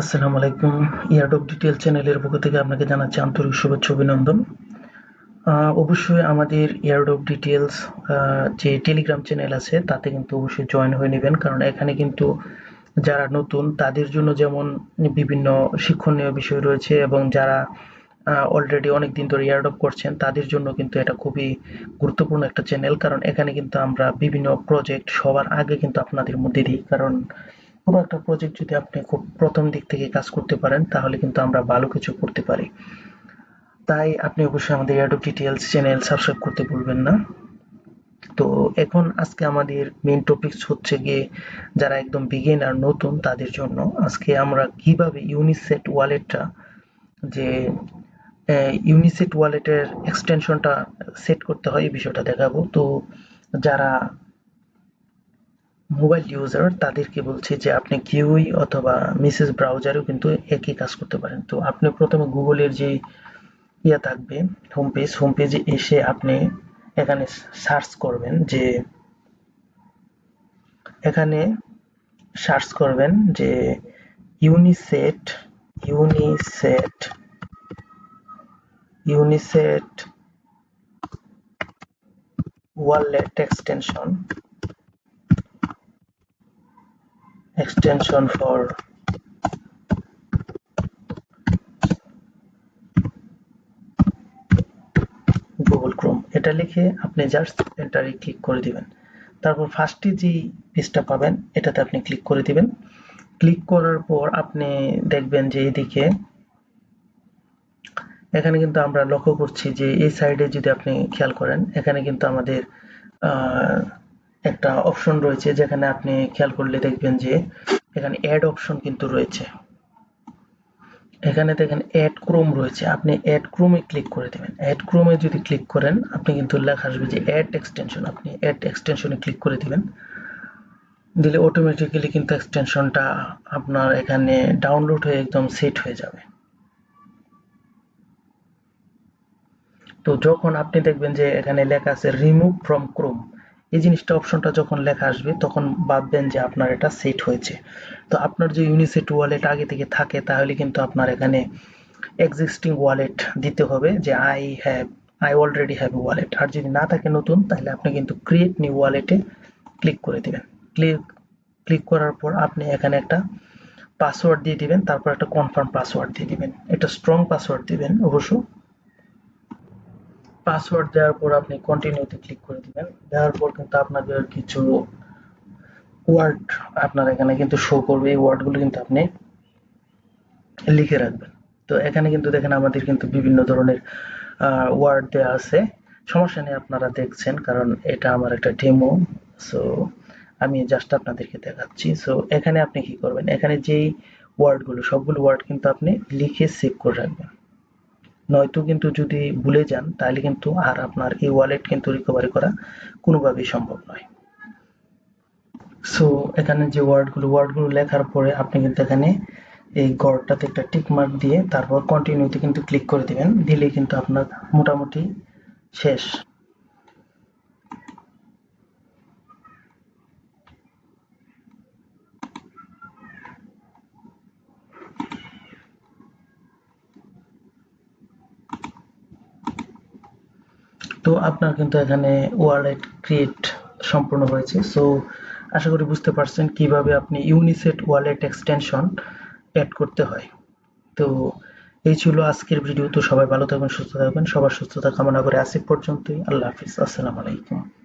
আসসালামু আলাইকুম ইয়ারডক ডিটেল চ্যানেলের পক্ষ থেকে আপনাকে জানাচ্ছি আন্তরিক শুভেচ্ছা, অভিনন্দন। অবশ্যই আমাদের ইয়ারডক ডিটেলস যে টেলিগ্রাম চ্যানেল আছে, তাতে কিন্তু অবশ্যই জয়েন হয়ে নেবেন। কারণ এখানে কিন্তু যারা নতুন, তাদের জন্য যেমন বিভিন্ন শিক্ষণীয় বিষয় রয়েছে এবং যারা অলরেডি অনেক দিন ধরে ইয়ারডক করছেন, তাদের জন্য কিন্তু এটা খুবই গুরুত্বপূর্ণ একটা চ্যানেল। কারণ এখানে কিন্তু আমরা বিভিন্ন প্রজেক্ট সবার আগে কিন্তু আপনাদের মধ্যে দিই। কারণ কোনো একটা প্রজেক্ট যদি আপনি খুব প্রথম দিক থেকে কাজ করতে পারেন, তাহলে কিন্তু আমরা ভালো কিছু করতে পারি। তাই আপনি অবশ্যই আমাদের অ্যাডোব ডিটেলস চ্যানেল সাবস্ক্রাইব করতে ভুলবেন না। তো এখন আজকে আমাদের মেন টপিকস হচ্ছে গিয়ে যারা একদম বিগিনার নতুন, তাদের জন্য আজকে আমরা কীভাবে ইউনিসেট ওয়ালেটটা যে ইউনিসেট ওয়ালেটের এক্সটেনশনটা সেট করতে হয় এই বিষয়টা দেখাবো। তো যারা মোবাইল ইউজার তাদেরকে বলছি যে আপনি কিউই অথবা মিসেস ব্রাউজারেও কিন্তু একই কাজ করতে পারেন। তো আপনি প্রথমে গুগলের যে ইয়া থাকবে হোম পেজ হোম পেজে এসে আপনি এখানে সার্চ করবেন যে, এখানে সার্চ করবেন যে Unisat Unisat Unisat wallet extension extension for Google Chrome এটা লিখে আপনি জাস্ট এন্টারে ক্লিক করে দিবেন। তারপর ফার্স্টে যে পেজটা পাবেন, এটাতে আপনি ক্লিক করে দিবেন। ক্লিক করার পর আপনি দেখবেন যে এদিকে এখানে কিন্তু আমরা লক্ষ্য করছি যে এই সাইডে যদি আপনি খেয়াল করেন, এখানে কিন্তু আমাদের একটা অপশন রয়েছে যেখানে আপনি খেয়াল করলে দেখবেন যে এখানে অ্যাড অপশন কিন্তু রয়েছে। এখানে দেখেন অ্যাড ক্রোম রয়েছে। আপনি অ্যাড ক্রোমে ক্লিক করে দেবেন। অ্যাড ক্রোমে যদি ক্লিক করেন, আপনি কিন্তু লেখা আসবে যে অ্যাড এক্সটেনশন আপনি অ্যাড এক্সটেনশনে ক্লিক করে দিবেন। দিলে অটোমেটিক্যালি কিন্তু এক্সটেনশনটা আপনার এখানে ডাউনলোড হয়ে একদম সেট হয়ে যাবে। তো যখন আপনি দেখবেন যে এখানে লেখা আছে রিমুভ ফ্রম ক্রোম এই জিনিসটা অপশনটা যখন লেখা আসবে, তখন ভাববেন যে আপনার এটা সেট হয়েছে। তো আপনার যে ইউনিসেট ওয়ালেট আগে থেকে থাকে, তাহলে কিন্তু আপনার এখানে এক্সিস্টিং ওয়ালেট দিতে হবে যে I have I already have wallet আর যদি না থাকে নতুন, তাহলে আপনি কিন্তু ক্রিয়েট নিউ ওয়ালেটে ক্লিক করে দেবেন। ক্লিক ক্লিক করার পর আপনি এখানে একটা পাসওয়ার্ড দিয়ে দিবেন, তারপর একটা কনফার্ম পাসওয়ার্ড দিয়ে দিবেন। এটা স্ট্রং পাসওয়ার্ড দিবেন অবশ্য। পাসওয়ার্ড দেওয়ার পর আপনি কন্টিনিউতে ক্লিক করে দিবেন। দেওয়ার পর কিন্তু আপনাদের কিছু ওয়ার্ড আপনার এখানে কিন্তু শো করবে। এই ওয়ার্ডগুলো কিন্তু আপনি লিখে রাখবেন। তো এখানে কিন্তু দেখেন আমাদের কিন্তু বিভিন্ন ধরনের ওয়ার্ড দেওয়া আছে। সমস্যা নেই, আপনারা দেখছেন, কারণ এটা আমার একটা ডেমো সো আমি জাস্ট আপনাদেরকে দেখাচ্ছি। সো এখানে আপনি কি করবেন? এখানে যেই ওয়ার্ডগুলো সবগুলো ওয়ার্ড কিন্তু আপনি লিখে সেভ করে রাখবেন। নয়তো কিন্তু যদি ভুলে যান, তাহলে কিন্তু আর আপনার এই ওয়ালেট কিন্তু রিকভারি করা কোনোভাবেই সম্ভব নয়। সো এখানে যে ওয়ার্ডগুলো ওয়ার্ডগুলো লেখার পরে আপনি কিন্তু এখানে এই গড়টাতে একটা টিক মার্ক দিয়ে তারপর কন্টিনিউতে কিন্তু ক্লিক করে দিবেন। দিলেই কিন্তু আপনার মোটামুটি শেষ। তো আপনার কিন্তু এখানে ওয়ালেট ক্রিয়েট সম্পূর্ণ হয়েছে। সো আশা করি বুঝতে পারছেন কীভাবে আপনি ইউনিসেট ওয়ালেট এক্সটেনশন অ্যাড করতে হয়। তো, এই ছিল আজকের ভিডিও তো সবাই ভালো থাকবেন, সুস্থ থাকবেন। সবার সুস্থতা কামনা করে আসি পর্যন্তই। আল্লাহ হাফিজ। আসসালামু আলাইকুম।